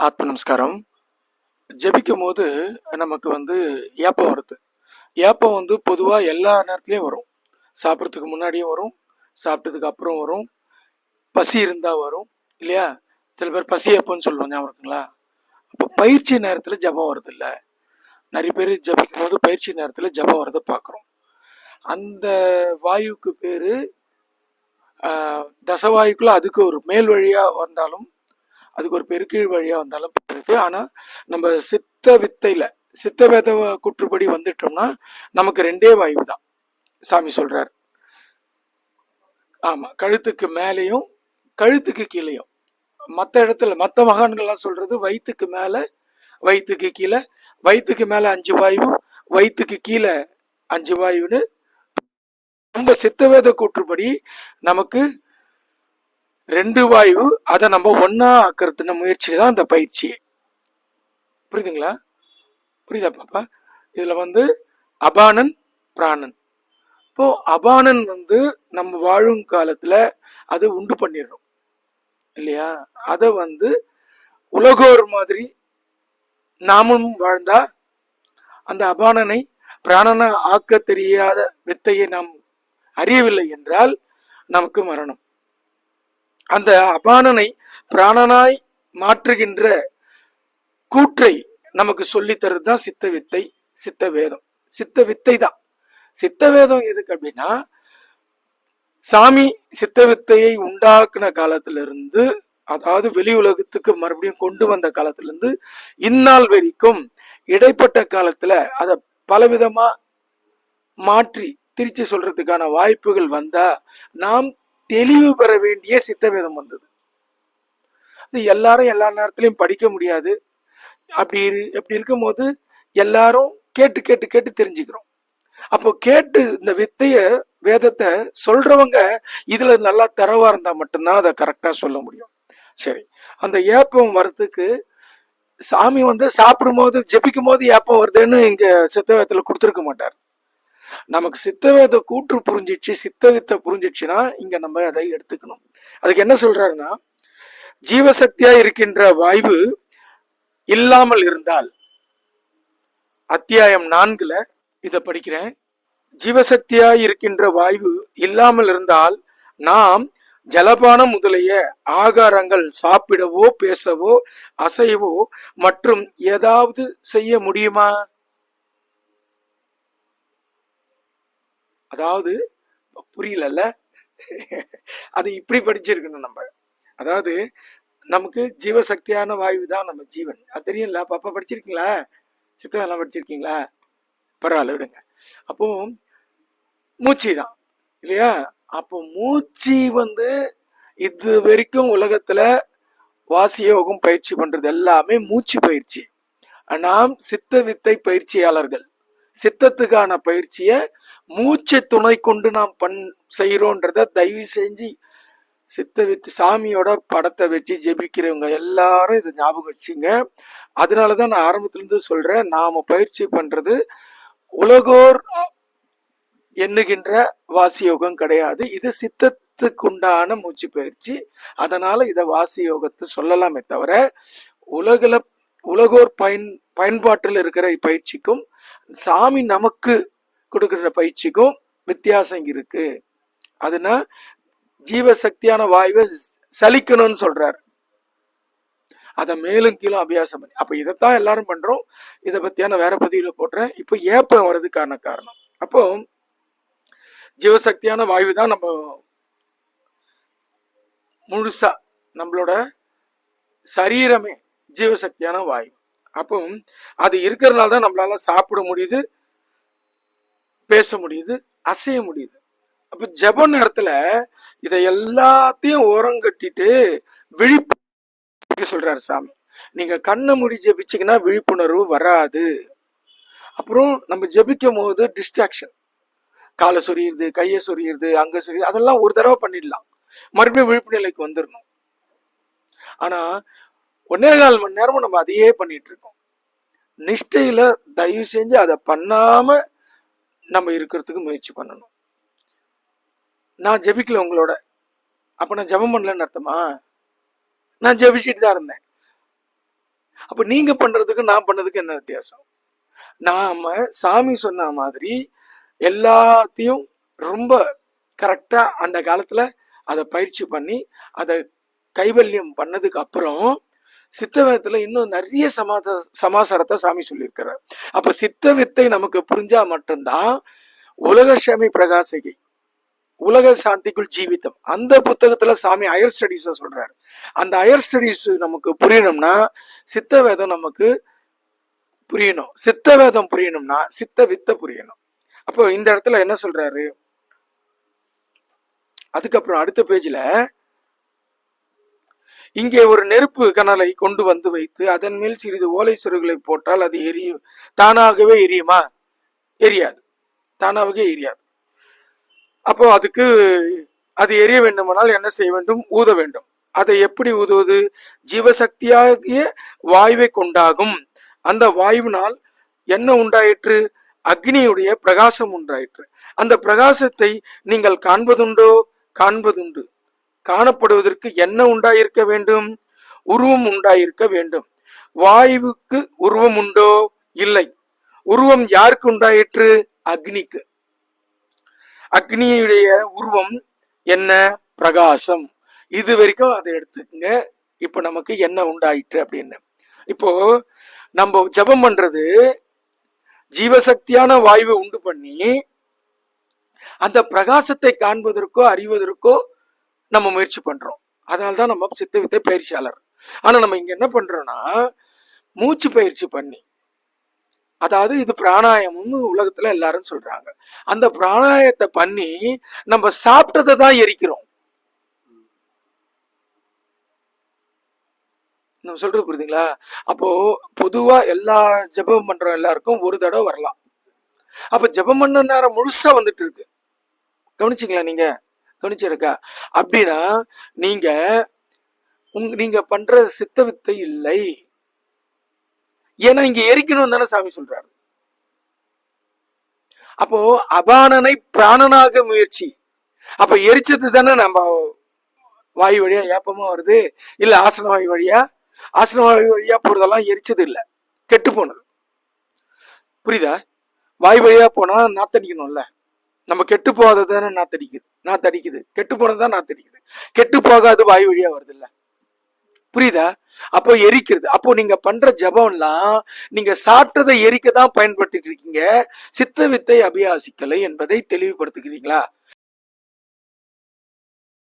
ஆத்ம நமஸ்காரம் ஜெபிக்கும் போது நமக்கு வந்து ஏப்பம் வருது. ஏப்பம் வந்து பொதுவாக எல்லா நேரத்துலையும் வரும். சாப்பிட்றதுக்கு முன்னாடியும் வரும். சாப்பிட்டதுக்கு அப்புறம் வரும். பசி இருந்தால் வரும். இல்லையா? சில பேர் பசி ஏப்பம்னு சொல்லுவோம் ஞாபகம் இருக்குங்களா அப்போ பயிற்சி நேரத்தில் ஜெபம் வருது இல்லை நிறைய பேர் ஜபிக்கும் போது பயிற்சி நேரத்தில் ஜெபம் வரதை பார்க்குறோம் அந்த வாயுக்கு பேர் தசவாயுக்குள்ள அதுக்கு ஒரு மேல் வழியாக வந்தாலும் அதுக்கு ஒரு பெருக்கீழ் வழியாக வந்தாலும் இருக்கு ஆனால் நம்ம சித்த வித்தையில் சித்த வேத குற்றுப்படி வந்துட்டோம்னா நமக்கு ரெண்டே வாயு தான். சாமி சொல்கிறார் ஆமாம் கழுத்துக்கு மேலேயும் கழுத்துக்கு கீழேயும். மற்ற இடத்துல மற்ற மகான்கள்லாம் சொல்கிறது வயிற்றுக்கு மேலே வயிற்றுக்கு கீழே வயிற்றுக்கு மேலே அஞ்சு வாயுவும் வயிற்றுக்கு கீழே அஞ்சு வாயுன்னு. நம்ம சித்தவேத கூற்றுப்படி நமக்கு ரெண்டு வாயு அதை நம்ம ஒன்னா ஆக்கிறதுன முயற்சி தான் இந்த பயிற்சி. புரியுதுங்களா? புரியுதா பாப்பா? இதுல வந்து அபானன் பிராணன். இப்போ அபானன் வந்து நம்ம வாழும் காலத்துல அது உண்டு பண்ணிடுறோம் இல்லையா? அதை வந்து உலகோர் மாதிரி நாமும் வாழ்ந்தா அந்த அபானனை பிராணனை ஆக்க தெரியாத வித்தையை நாம் அறியவில்லை என்றால் நமக்கு மரணம். அந்த அபானனை பிராணனாய் மாற்றுகின்ற கூற்றை நமக்கு சொல்லித் தான் சித்த வித்தை சித்த வேதம். சித்த வித்தை தான் சித்த வேதம் எதுக்கு அப்படின்னா சாமி சித்த வித்தையை உண்டாக்குன காலத்திலிருந்து அதாவது வெளி உலகத்துக்கு மறுபடியும் கொண்டு வந்த காலத்திலிருந்து இந்நாள் வரைக்கும் இடைப்பட்ட காலத்துல அதை பலவிதமா மாற்றி திருச்சி சொல்றதுக்கான வாய்ப்புகள் வந்தா நாம் தெளிவு பெற வேண்டிய சித்தவேதம் வந்தது. அது எல்லாரும் எல்லா நேரத்திலையும் படிக்க முடியாது. அப்படி இரு- அப்படி இருக்கும்போது எல்லாரும் கேட்டு கேட்டு கேட்டு தெரிஞ்சுக்கிறோம். அப்போ கேட்டு இந்த வித்தைய வேதத்தை சொல்றவங்க இதுல நல்லா தரவா இருந்தா மட்டும்தான் அதை கரெக்டா சொல்ல முடியும். சரி அந்த ஏப்பம் வரத்துக்கு சாமி வந்து சாப்பிடும்போது ஜெபிக்கும் போது ஏப்பம் வருதுன்னு இங்க சித்தவேதத்துல கொடுத்துருக்க மாட்டார். நமக்கு சித்தவேத கூற்று புரிஞ்சிச்சு சித்தவித்தை புரிஞ்சிச்சுன்னா இங்க நம்ம அதை எடுத்துக்கணும். அதுக்கு என்ன சொல்றாருன்னா ஜீவசக்தியா இருக்கின்ற வாய்வு இல்லாமல் இருந்தால். அத்தியாயம் நான்குல இதை படிக்கிறேன். ஜீவசக்தியா இருக்கின்ற வாய்வு இல்லாமல் இருந்தால் நாம் ஜலபானம் முதலிய ஆகாரங்கள் சாப்பிடவோ பேசவோ அசைவோ மற்றும் ஏதாவது செய்ய முடியுமா? அதாவது புரியலல்ல? அது இப்படி படிச்சிருக்கணும் நம்ம. அதாவது நமக்கு ஜீவசக்தியான வாயு தான் நம்ம ஜீவன். அது தெரியல பாப்பா படிச்சிருக்கீங்களா? சித்தமெல்லாம் படிச்சிருக்கீங்களா? பரவாயில்ல விடுங்க. அப்போ மூச்சு தான். இல்லையா? அப்போ மூச்சு வந்து இது வரைக்கும் உலகத்துல வாசியோகம் பயிற்சி பண்றது எல்லாமே மூச்சு பயிற்சி. நாம் சித்த வித்தை பயிற்சியாளர்கள். சித்தத்துக்கான பயிற்சியை மூச்சை துணை கொண்டு நாம் பண் செய்கிறோன்றத தயவு செஞ்சு சித்த வித்து சாமியோட படத்தை வச்சு ஜெபிக்கிறவங்க எல்லாரும் இதை ஞாபகம் வச்சுங்க. அதனால தான் நான் ஆரம்பத்துலேருந்து சொல்கிறேன் நாம் பயிற்சி பண்ணுறது உலகோர் எண்ணுகின்ற வாசி யோகம் கிடையாது. இது சித்தத்துக்குண்டான மூச்சு பயிற்சி. அதனால இதை வாசி யோகத்தை சொல்லலாமே தவிர உலகில் உலகோர் பயன் பயன்பாட்டில் இருக்கிற பயிற்சிக்கும் சாமி நமக்கு கொடுக்கிற பயிற்சிக்கும் வித்தியாசம் இருக்கு. அதுனா ஜீவசக்தியான வாயுவை சலிக்கணும்னு சொல்றார். அதை மேலும் கீழும் அபியாசம் பண்ணி அப்ப இதைத்தான் எல்லாரும் பண்றோம். இதை பத்தியான வேற பதிவில் போடுறேன். இப்போ ஏப்பம் வர்றதுக்கான காரணம். அப்போ ஜீவசக்தியான வாயு தான் நம்ம முழுசா நம்மளோட சரீரமே ஜீவசக்தியான வாயு. அப்போ அது இருக்கிறதுனால தான் நம்மளால சாப்பிட முடியுது பேச முடியுது அசைய முடியுது. அப்ப ஜெப நேரத்துல இதை எல்லாத்தையும் ஓரங்கட்டிட்டு விழிப்பு சொல்றாரு சாமி. நீங்க கண்ணை முடி ஜெபிச்சீங்கன்னா விழிப்புணர்வு வராது. அப்புறம் நம்ம ஜபிக்கும் போது டிஸ்ட்ராக்ஷன் காலை சொரியுறது கையை சொரியுறது அங்க சொரியுது அதெல்லாம் ஒரு தடவை பண்ணிடலாம். மறுபடியும் விழிப்பு நிலைக்கு வந்துடணும் ஆனா ஒன்னே கால் மணி நேரமும் நம்ம அதையே பண்ணிட்டு இருக்கோம் நிஷ்டையில தயவு செஞ்சு அதை பண்ணாம நம்ம இருக்கிறதுக்கு முயற்சி பண்ணணும். நான் ஜெபிக்கல உங்களோட. அப்ப நான் ஜெபம் பண்ணலன்னு அர்த்தமா? நான் ஜெபிச்சுட்டு தான் இருந்தேன். அப்ப நீங்க பண்றதுக்கு நான் பண்ணதுக்கு என்ன வித்தியாசம்? நாம சாமி சொன்ன மாதிரி எல்லாத்தையும் ரொம்ப கரெக்டா அந்த காலத்துல அதை பயிற்சி பண்ணி அதை கைவல்யம் பண்ணதுக்கு அப்புறம் சித்தவேதத்துல இன்னும் நிறைய சமாத சமாசாரத்தை சாமி சொல்லியிருக்கிறார். அப்ப சித்த வித்தை நமக்கு புரிஞ்சா மட்டும்தான் உலக சாமி பிரகாசிகை உலக சாந்திக்குள் ஜீவித்தம். அந்த புத்தகத்துல சாமி ஹையர் ஸ்டடீஸ் சொல்றாரு. அந்த ஹையர் ஸ்டடீஸ் நமக்கு புரியணும்னா சித்த வேதம் நமக்கு புரியணும். சித்த வேதம் புரியணும்னா சித்த வித்தை புரியணும். அப்போ இந்த இடத்துல என்ன சொல்றாரு? அதுக்கப்புறம் அடுத்த பேஜ்ல இங்கே ஒரு நெருப்பு கனலை கொண்டு வந்து வைத்து அதன் மேல் சிறிது ஓலை சுருகளை போட்டால் அது எரியும் தானாகவே எரியுமா? எரியாது. தானாகவே எரியாது. அப்போ அதுக்கு அது எரிய வேண்டுமானால் என்ன செய்ய வேண்டும்? ஊத வேண்டும். அதை எப்படி ஊதுவது? ஜீவசக்தியாகிய வாயுவை கொண்டாகும். அந்த வாயுவினால் என்ன உண்டாயிற்று? அக்னியுடைய பிரகாசம் உண்டாயிற்று. அந்த பிரகாசத்தை நீங்கள் காண்பதுண்டோ? காண்பதுண்டு. காணப்படுவதற்கு என்ன உண்டாயிருக்க வேண்டும்? உருவம் உண்டாயிருக்க வேண்டும். வாயுவுக்கு உருவம் உண்டோ? இல்லை. உருவம் யாருக்கு உண்டாயிற்று? அக்னிக்கு. அக்னியுடைய உருவம் என்ன? பிரகாசம். இது வரைக்கும் அதை எடுத்துக்கங்க. இப்போ நமக்கு என்ன உண்டாயிற்று அப்படின்னு. இப்போ நம்ம ஜெபம் பண்றது ஜீவசக்தியான வாயுவை உண்டு பண்ணி அந்த பிரகாசத்தை காண்பதற்கோ அறிவதற்கோ நம்ம முயற்சி பண்றோம். அதனால தான் நம்ம சித்த வித்தை பயிற்சியாளர். ஆனா நம்ம இங்க என்ன பண்றோம்னா மூச்சு பயிற்சி பண்ணி அதாவது இது பிராணாயம்னு உலகத்துல எல்லாரும் சொல்றாங்க. அந்த பிராணாயத்தை பண்ணி நம்ம சாப்பிட்டதை தான் எரிக்கிறோம். நம்ம சொல்றது புரியுதுங்களா? அப்போ பொதுவா எல்லா ஜெபம் பண்ற எல்லாருக்கும் ஒரு தடவை வரலாம். அப்ப ஜெபம் பண்ண நேரம் முழுசா வந்துட்டு இருக்கு. கவனிச்சிங்களா நீங்க? கவனிச்சிருக்கா. அப்படின்னா நீங்க உங்க நீங்க பண்ற சித்த வித்தை இல்லை. ஏன்னா இங்க எரிக்கணும் தானே சாமி சொல்றாரு. அப்போ அபானனை பிராணனாக முயற்சி. அப்ப எரிச்சது தானே நம்ம வாயு வழியா ஏப்பமா வருது? இல்ல ஆசன வாயு வழியா? ஆசன வாயு வழியா போறதெல்லாம் எரிச்சது இல்ல. கெட்டு போனது. புரியுதா? வாயு வழியா போனா நாத்தடிக்கணும்ல. நம்ம கெட்டு போகாதது தானே நாத்தடிக்குது. நாத்தடிக்குது கெட்டு போனது தான் நான் தடிக்குது. கெட்டு போகாது வாய் வழியா வருது இல்ல புரியுதா? அப்போ எரிக்கிறது. அப்போ நீங்க பண்ற ஜபம்லாம் நீங்க சாப்பிட்டதை எரிக்க தான் பயன்படுத்திட்டு இருக்கீங்க. சித்த வித்தை அபியாசிக்கலை என்பதை தெளிவுபடுத்துகிறீங்களா?